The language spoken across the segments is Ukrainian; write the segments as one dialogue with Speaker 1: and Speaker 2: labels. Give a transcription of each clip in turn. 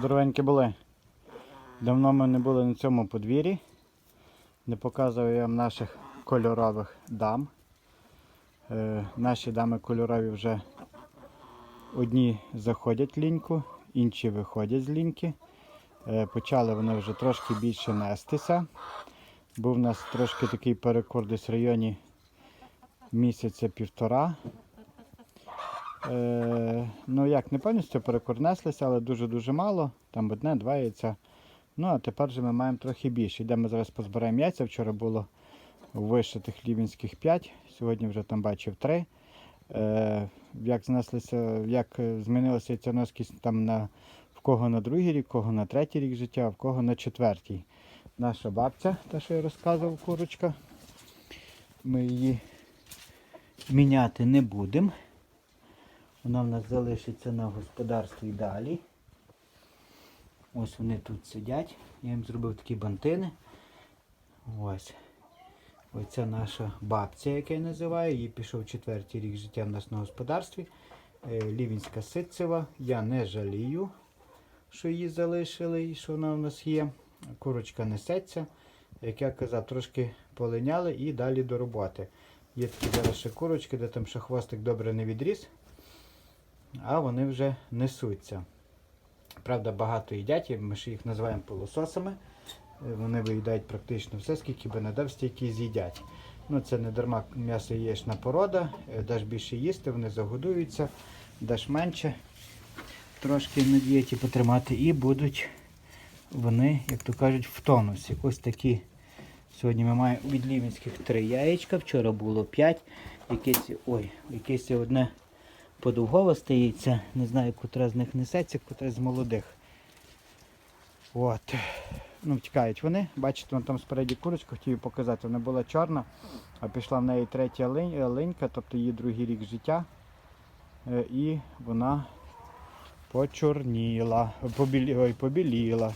Speaker 1: Здоровенькі були. Давно ми не були на цьому подвір'ї. Не показував я вам наших кольорових дам. Е, наші дами кольорові вже одні заходять ліньку, інші виходять з ліньки. Е, почали вони вже трошки більше нестися. Був у нас трошки такий перекур десь в районі місяця півтора. Е, ну як, не повністю перекорнеслися, але дуже-дуже мало. Там одне, два яйця. Ну, а тепер вже ми маємо трохи більше. Йдемо зараз позбираємо яйця. Вчора було вишитих лівінських 5, сьогодні вже там бачив 3. Е, як знеслися, як е, змінилася яйценоскість там на в кого на другий рік, кого на третій рік життя, а в кого на четвертій. Наша бабця, та що я розказував, курочка. Ми її міняти не будемо. Вона в нас залишиться на господарстві далі. Ось вони тут сидять. Я їм зробив такі бантини. Ось. Оця наша бабця, як я її називаю. Їй пішов четвертий рік життя в нас на господарстві. Е, Лівінська ситцева. Я не жалію, що її залишили і що вона у нас є. Курочка несеться. Як я казав, трошки полиняли і далі до роботи. Є такі зараз ще курочки, де там ще хвостик добре не відріс, а вони вже несуться. Правда, багато їдять, ми ж їх називаємо пилососами. Е, Вони виїдають практично все, скільки би не дав, стільки з'їдять. Ну, це не дарма м'ясо яєчна порода, е, даш більше їсти, вони загодуються, даш менше, трошки на дієті потримати і будуть вони, як то кажуть, в тонусі. Ось такі. Сьогодні ми маємо від лівінських три яєчка, вчора було 5. Якесь, ой, якесь одне подовгове стається. Не знаю, котра з них несеться, котра з молодих. От. Ну, втікають вони. Бачите, вон там спереді курочка, хотів показати, вона була чорна, а пішла в неї третя линь- е, линька, тобто її другий рік життя. Е, І вона почорніла, побілі, ой, побіліла.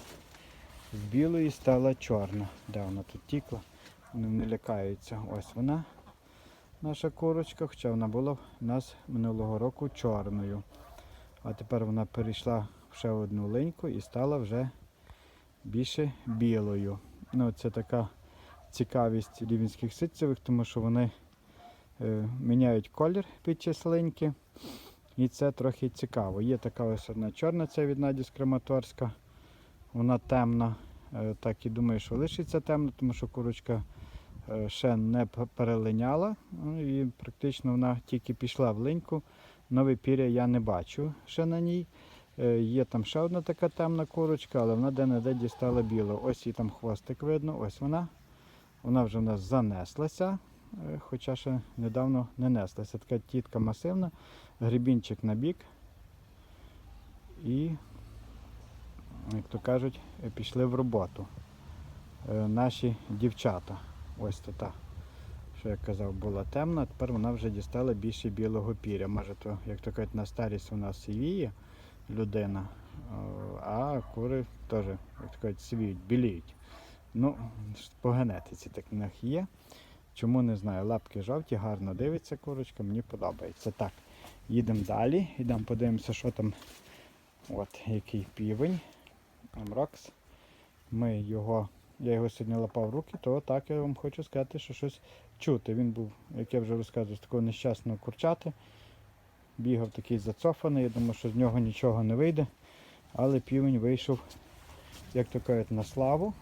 Speaker 1: З білої стала чорна. Де вона тут тікла? Вони не лякаються. Ось вона, наша курочка, хоча вона була в нас минулого року чорною. А тепер вона перейшла в ще одну линьку і стала вже більше білою. Ну, це така цікавість рівенських ситцевих, тому що вони е, міняють колір під час линьки. І це трохи цікаво. Є така ось одна чорна, це від Наді з. Вона темна. Е, Так і думаю, що лишиться темна, тому що курочка ще не перелиняла. Ну, І практично вона тільки пішла в линьку. Нове піря я не бачу ще на ній. Е, Є там ще одна така темна курочка, але вона де-не-де дістала білу. Ось її там хвостик видно, ось вона. Вона вже в нас занеслася, е, хоча ще недавно не неслася. Така тітка масивна, грибінчик на бік. І, як то кажуть, е, пішли в роботу. Е, Наші дівчата. Ось то та, що я казав, була темна, тепер вона вже дістала більше білого піря. Може, то, як то кажуть, на старість нас сивіє людина, а кури теж, як то кажуть, сивіють, біліють. Ну, по генетиці так в них є. Чому не знаю. Лапки жовті, гарно дивиться курочка, мені подобається. Так, їдемо далі, йдемо подивимося, що там. От який півень. Амрокс. Ми його, я його сьогодні лапав руки, то так я вам хочу сказати, що щось чути. Він був, як я вже розказував, з такого нещасного курчати. Бігав такий зацофаний, я думаю, що з нього нічого не вийде. Але півень вийшов, як то кажуть, на славу.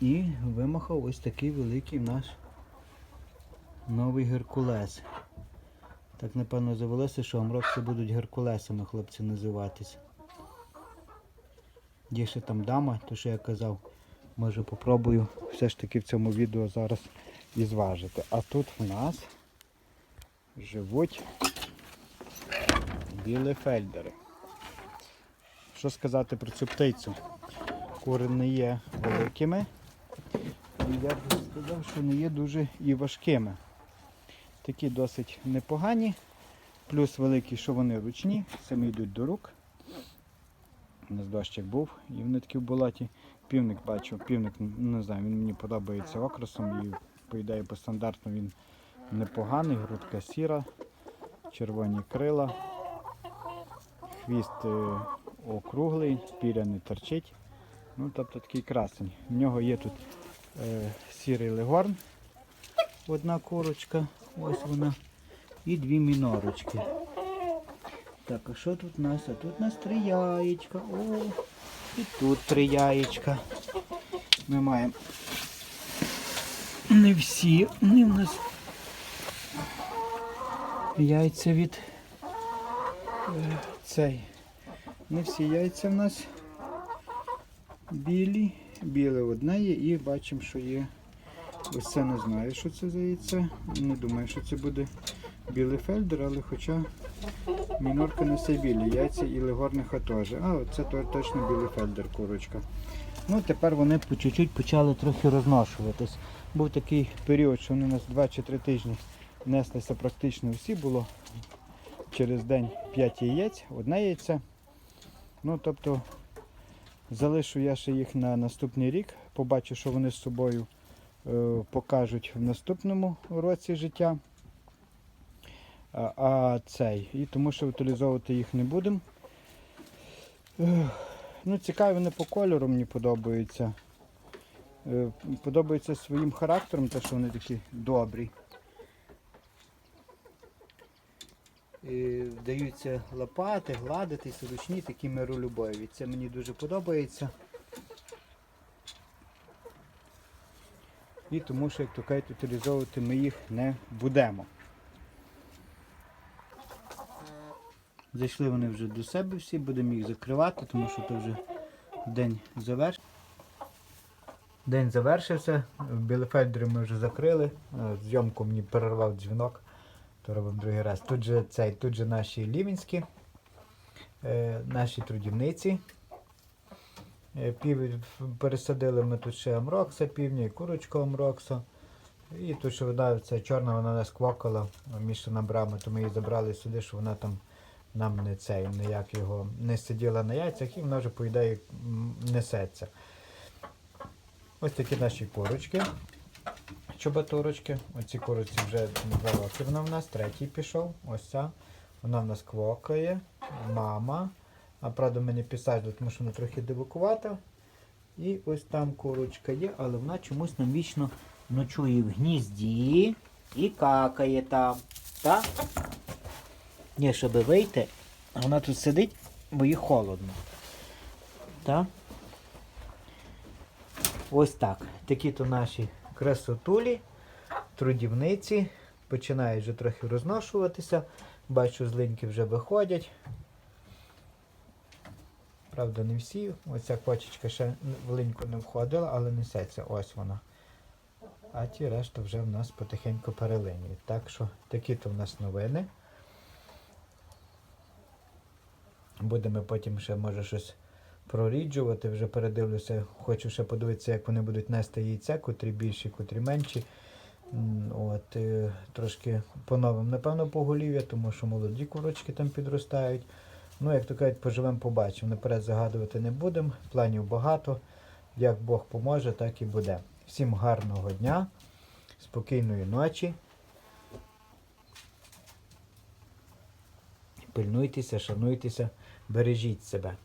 Speaker 1: І вимахав ось такий великий наш новий Геркулес. Так, напевно, завелося, що амрокси будуть геркулесами хлопці називатися. Є там дама, то що я казав, може попробую все ж таки в цьому відео зараз і зважити. А тут в нас живуть білефельдери. Що сказати про цю птицю? Кури не є великими. І я б сказав, що не є дуже і важкими. Такі досить непогані. Плюс великі, що вони ручні, самі йдуть до рук. У нас дощик був, і вони такі в болоті. Півник бачу, півник, не знаю, він мені подобається окрасом і по ідеї по стандарту він непоганий, грудка сіра, червоні крила. хвіст е, округлий, піря не торчить. Ну, тобто такий красень. В нього є тут е, сірий легорн, одна курочка, ось вона, і дві мінорочки. Так, а що тут у нас? А тут у нас три яєчка. О, і тут три яєчка. Ми маємо не всі, вони в нас яйця від е, цей. Не всі яйця в нас білі. Біле одне є і бачимо, що є. Ось це не знаю, що це за яйце. Не думаю, що це буде білий фельдер, але хоча мінорка несе білі яйця і легорниха теж. А, то- точно білий фельдер курочка. Ну, тепер вони по чуть-чуть почали трохи розношуватись. Був такий період, що вони у нас 2 чи 3 тижні неслися практично всі. Було через день 5 яєць, одне яйце. Ну, тобто, залишу я ще їх на наступний рік. Побачу, що вони з собою е, покажуть в наступному році життя. А, цей. І тому що утилізовувати їх не будемо. Ну, цікаві вони по кольору, мені подобаються. Е, Подобаються своїм характером, те, що вони такі добрі. Вдаються лопати, гладити, зручні, такі миролюбові. Це мені дуже подобається. І тому що, як то кажуть, утилізовувати ми їх не будемо. Зайшли вони вже до себе всі, будемо їх закривати, тому що то вже день завершився. День завершився, Білефельдери ми вже закрили. Е, Зйомку мені перервав дзвінок, то робимо другий раз. Тут же цей, тут же наші лівінські, е, наші трудівниці. Е, Пів, пересадили ми тут ще амрокса півня і курочку амрокса. І тут ще вода ця чорна, вона нас квакала між набрами, то ми її забрали сюди, що вона там нам не цей, ніяк його не сиділа на яйцях і вона вже, по ідеї, несеться. Ось такі наші корочки. Чоботурочки. Оці курочці вже два роки вона в нас, третій пішов. Ось ця. Вона в нас квокає. Мама. А правда мені писати, тому що вона трохи дивакувата. І ось там курочка є, але вона чомусь нам вічно ночує в гнізді і какає там. Так? Ні, щоб вийти, вона тут сидить, бо їй холодно. Так? Ось так. Такі то наші красотулі, трудівниці. Починають вже трохи розношуватися. Бачу, злиньки вже виходять. Правда, не всі. Оця кочечка ще в линьку не входила, але несеться. Ось вона. А ті решта вже в нас потихеньку перелинюють. Так що такі то в нас новини. Будемо потім ще може щось проріджувати. Вже передивлюся, хочу ще подивитися, як вони будуть нести яйця, котрі більші, котрі менші. От, е, трошки поновим, напевно, поголів'я, тому що молоді курочки там підростають. Ну, як то кажуть, поживемо, побачимо. Наперед загадувати не будемо. Планів багато. Як Бог поможе, так і буде. Всім гарного дня, спокійної ночі. Пильнуйтеся, шануйтеся, бережіть себе.